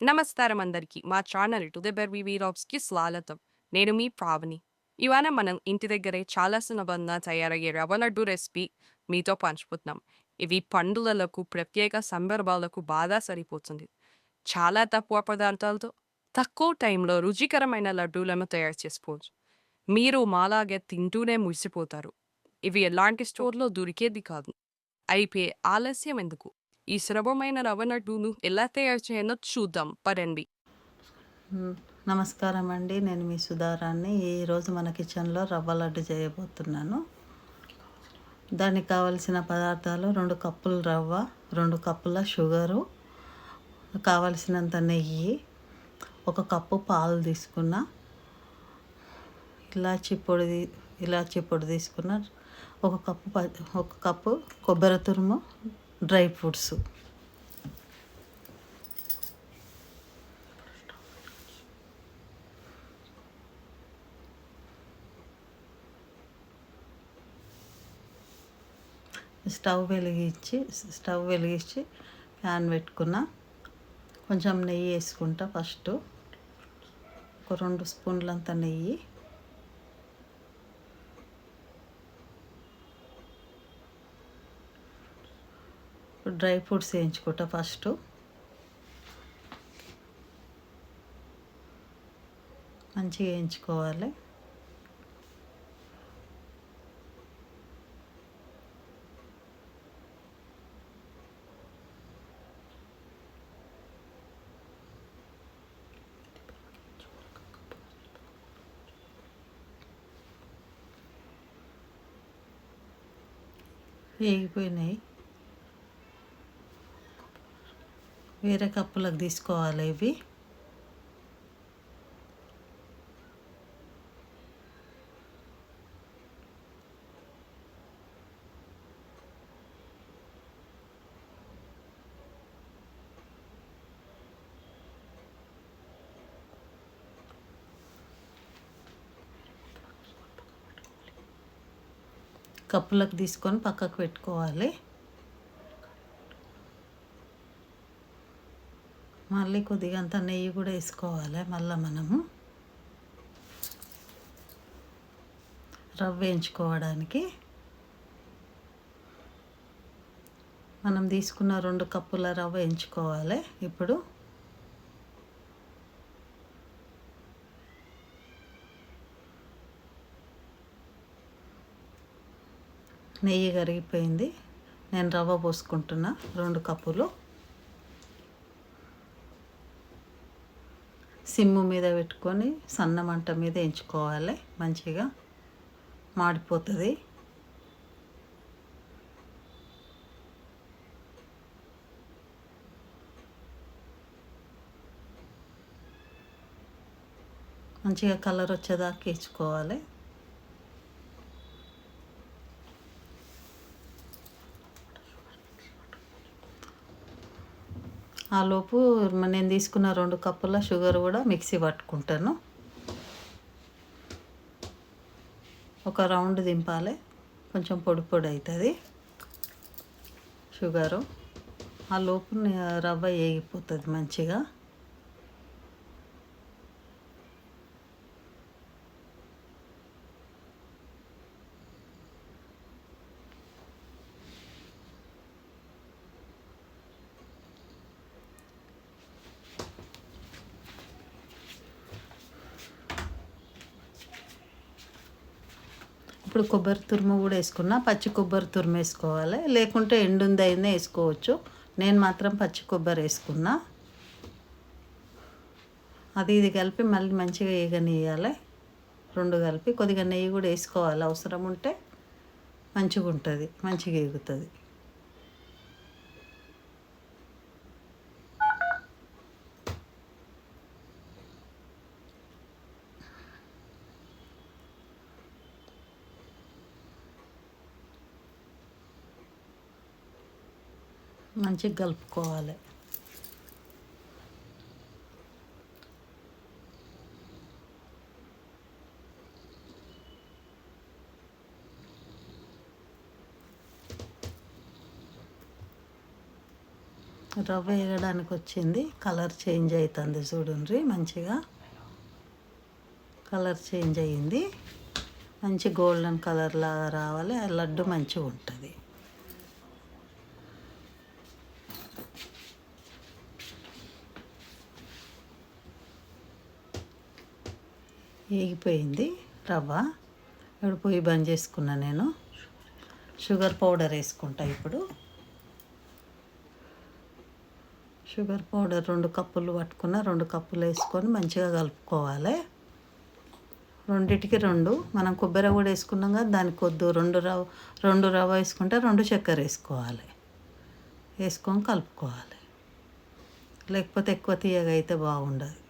నమస్కారం అందరికీ. మా ఛానల్ టు ద వీరాబ్స్కి స్వాగతం. నేను మీ ప్రావణి ఇవాళ మనం ఇంటి దగ్గరే చాలా సులభంగా తయారయ్యే రవ్వ లడ్డు రెసిపీ మీతో పంచుకుంటున్నాం. ఇవి పండుగలకు ప్రత్యేక సందర్భాలకు బాగా సరిపోతుంది. చాలా తక్కువ పదార్థాలతో తక్కువ టైంలో రుచికరమైన లడ్డూలను తయారు చేసుకోవచ్చు. మీరు మాలాగే తింటూనే మురిసిపోతారు. ఇవి ఎలాంటి స్టోర్లో దొరికేది కాదు. అయితే ఆలస్యం ఎందుకు? ఈ సులభమైన రవ్వ లడ్డూను ఎలా తయారు చేయనో చూద్దాం. పరండి నమస్కారం అండి. నేను మీ సుధారాన్ని. ఈరోజు మన కిచెన్లో రవ్వ లడ్డు చేయబోతున్నాను. దానికి కావలసిన పదార్థాలు రెండు కప్పులు రవ్వ రెండు కప్పుల షుగరు కావలసినంత నెయ్యి ఒక కప్పు పాలు తీసుకున్న ఇలాచి పొడి ఇలాచి పొడి తీసుకున్న ఒక కప్పు ప- ఒక కప్పు కొబ్బరి తురుము డ్రై ఫ్రూట్స్. స్టవ్ వెలిగించి స్టవ్ వెలిగించి ప్యాన్ పెట్టుకున్న కొంచెం నెయ్యి వేసుకుంటా ఫస్ట్. ఒక రెండు స్పూన్లంత నెయ్యి. డ్రై ఫ్రూట్స్ వేయించుకుంటా ఫస్ట్. మంచిగా వేయించుకోవాలి. వేగిపోయినాయి. వేరే కప్పులకు తీసుకోవాలి ఇవి. కప్పులకు తీసుకొని పక్కకు పెట్టుకోవాలి. మళ్ళీ కొద్దిగా అంత నెయ్యి కూడా వేసుకోవాలి మళ్ళీ మనము. రవ్వ వేయించుకోవడానికి. మనం తీసుకున్న రెండు కప్పుల రవ్వ వేయించుకోవాలి ఇప్పుడు. నెయ్యి కరిగిపోయింది. నేను రవ్వ పోసుకుంటున్నా రెండు కప్పులు. సిమ్ము మీద పెట్టుకొని సన్న మంట మీద ఎంచుకోవాలి. మంచిగా మాడిపోతుంది. మంచిగా కలర్ వచ్చేదాకా వేసుకోవాలి ఆ లోపు నేను తీసుకున్న రెండు కప్పుల షుగర్ కూడా మిక్సీ పట్టుకుంటాను. ఒక రౌండ్ దింపాలి. కొంచెం పొడి పొడి అవుతుంది షుగరు. ఆ లోపు రవ్వ వేగిపోతుంది మంచిగా. ఇప్పుడు కొబ్బరి తురుము కూడా వేసుకున్నా పచ్చి కొబ్బరి తురుము వేసుకోవాలి. లేకుంటే ఎండుంది అయినా వేసుకోవచ్చు. నేను మాత్రం పచ్చి కొబ్బరి వేసుకున్నా. అది ఇది కలిపి మళ్ళీ మంచిగా వేయగనియాలి రెండు కలిపి కొద్దిగా నెయ్యి కూడా వేసుకోవాలి. అవసరం ఉంటే మంచిగా ఉంటుంది మంచిగా ఎగుతుంది మంచిగా కలుపుకోవాలి. రవ్వ వేయడానికి వచ్చింది. కలర్ చేంజ్ అవుతుంది చూడండి మంచిగా. కలర్ చేంజ్ అయ్యింది. మంచి గోల్డెన్ కలర్ లాగా రావాలి. లడ్డు మంచిగా ఉంటుంది వేగిపోయింది రవ్వ. ఇప్పుడు పొయ్యి బంద్ చేసుకున్నా నేను. షుగర్ పౌడర్ వేసుకుంటా ఇప్పుడు. షుగర్ పౌడర్ రెండు కప్పులు పట్టుకున్న రెండు కప్పులు వేసుకొని మంచిగా కలుపుకోవాలి. రెండిటికి రెండు. మనం కొబ్బరి కూడా వేసుకున్నాం కదా దానికి కొద్దు రెండు రవ్వ రెండు రవ్వ వేసుకుంటే రెండు చక్కెర వేసుకోవాలి. వేసుకొని కలుపుకోవాలి. లేకపోతే ఎక్కువ తీయగా అయితే బాగుండదు.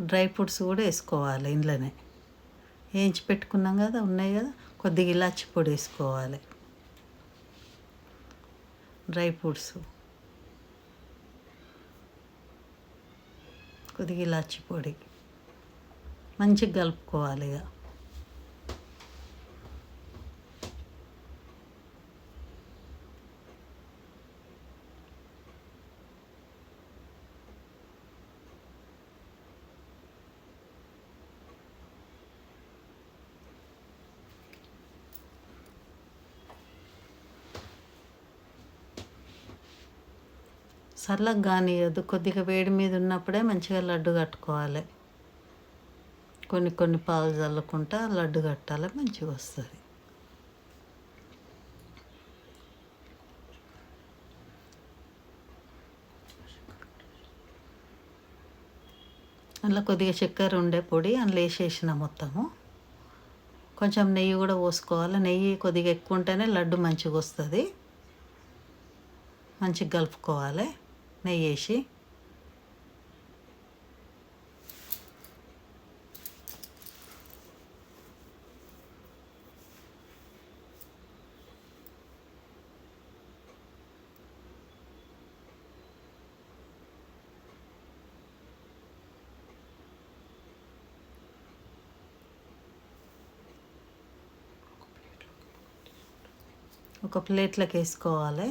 డ్రై ఫ్రూట్స్ కూడా వేసుకోవాలి ఇంట్లోనే వేయించి పెట్టుకున్నాం కదా ఉన్నాయి కదా కొద్దిగా ఇలాచి పొడి వేసుకోవాలి. Dry fruits. కొద్దిగా ఇలాచి పొడి. మంచిగా కలుపుకోవాలి ఇక. చల్లగా కానియద్దు కొద్దిగా వేడి మీద ఉన్నప్పుడే మంచిగా లడ్డు కట్టుకోవాలి. కొన్ని కొన్ని పాలు చల్లకుండా లడ్డు కట్టాలి మంచిగా వస్తుంది. అందులో కొద్దిగా చక్కెర ఉండే పొడి అందులో వేసేసిన మొత్తము. కొంచెం నెయ్యి కూడా పోసుకోవాలి. నెయ్యి కొద్దిగా ఎక్కువ ఉంటేనే లడ్డు మంచిగా వస్తుంది. మంచిగా కలుపుకోవాలి. నెయ్యి వేసి ఒక ప్లేట్లోకి వేసుకోవాలి.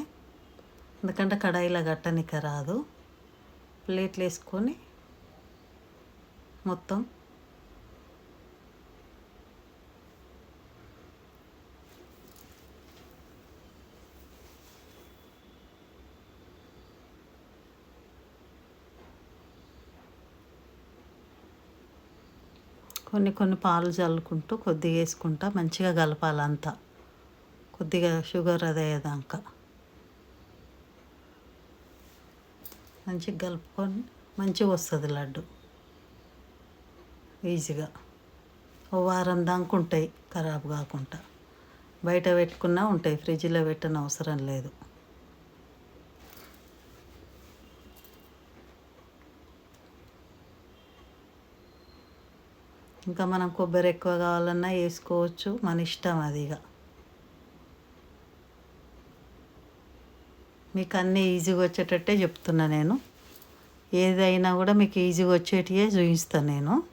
ఎందుకంటే కడాయిలో గట్టనిక రాదు. ప్లేట్లు వేసుకొని మొత్తం కొన్ని కొన్ని పాలు చల్లుకుంటూ కొద్దిగా వేసుకుంటా మంచిగా కలపాలంతా. కొద్దిగా షుగర్ అదేదాకా మంచిగా కలుపుకొని మంచిగా వస్తుంది లడ్డు. ఈజీగా. ఓ వారం దాకా ఉంటాయి ఖరాబ్ కాకుండా. బయట పెట్టుకున్నా ఉంటాయి ఫ్రిడ్జ్లో పెట్టని అవసరం లేదు. ఇంకా మనం కొబ్బరి ఎక్కువ కావాలన్నా వేసుకోవచ్చు మన ఇష్టం అది ఇక. మీకు అన్నీ ఈజీగా వచ్చేటట్టే చెప్తున్నా నేను. ఏదైనా కూడా మీకు ఈజీగా వచ్చేటివే చూపిస్తాను నేను.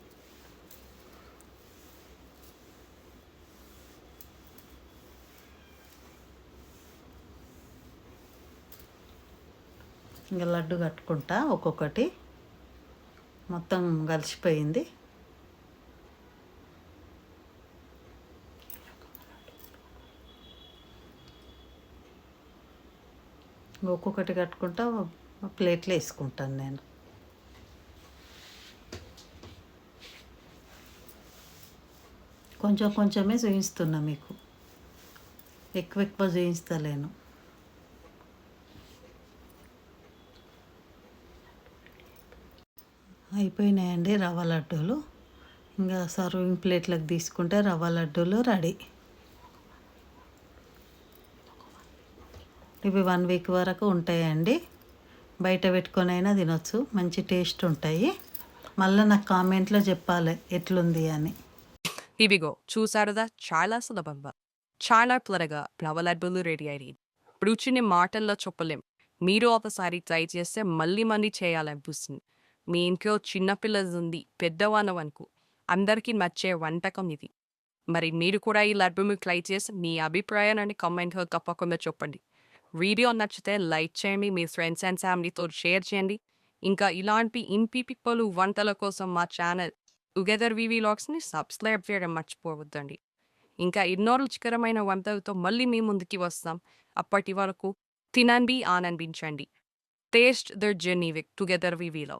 ఇంకా లడ్డు కట్టుకుంటా ఒక్కొక్కటి. మొత్తం కలిసిపోయింది. ఒక్కొక్కటి కట్టుకుంటా ప్లేట్లో వేసుకుంటాను నేను. కొంచెం కొంచెమే చూపిస్తున్నా మీకు. ఎక్కువ ఎక్కువ చూపిస్తలేను అయిపోయినాయండి రవ్వ లడ్డూలు. ఇంకా సర్వింగ్ ప్లేట్లకు తీసుకుంటే రవ్వ లడ్డూలు రెడీ. ఇవి వన్ వీక్ వరకు ఉంటాయండి. బయట పెట్టుకొని అయినా తినొచ్చు. మంచి టేస్ట్ ఉంటాయి. మళ్ళీ నాకు కామెంట్లో చెప్పాలి ఎట్లుంది అని. ఇవిగో చూసారుదా చాలా సులభంగా చాలా త్వరగా రవ్వలడ్డులు రెడీ అయ్యి రుచిని మాటల్లో చెప్పలేం మీరు ఒకసారి ట్రై చేస్తే మళ్ళీ మళ్ళీ చేయాలనిపిస్తుంది మీ ఇంట్లో చిన్నపిల్లలు ఉంది పెద్దవానవనుకు అందరికీ నచ్చే వంటకం ఇది మరి మీరు కూడా ఈ లడ్డును ట్రై చేసి మీ అభిప్రాయాన్ని కామెంట్లో తప్పకుండా చెప్పండి వీడియో నచ్చితే లైక్ చేయండి మీ ఫ్రెండ్స్ అండ్ ఫ్యామిలీతో షేర్ చేయండి. ఇంకా ఇలాంటి ఇంపి పిప్పలు వంటల కోసం మా ఛానల్ టుగెదర్ వివి లాగ్స్ని సబ్స్క్రైబ్ చేయడం మర్చిపోవద్దండి. ఇంకా ఎన్నో రుచికరమైన వంటలతో మళ్ళీ మీ ముందుకి వస్తాం. అప్పటి వరకు తినండి ఆనందించండి. Taste the journey with together వివిలో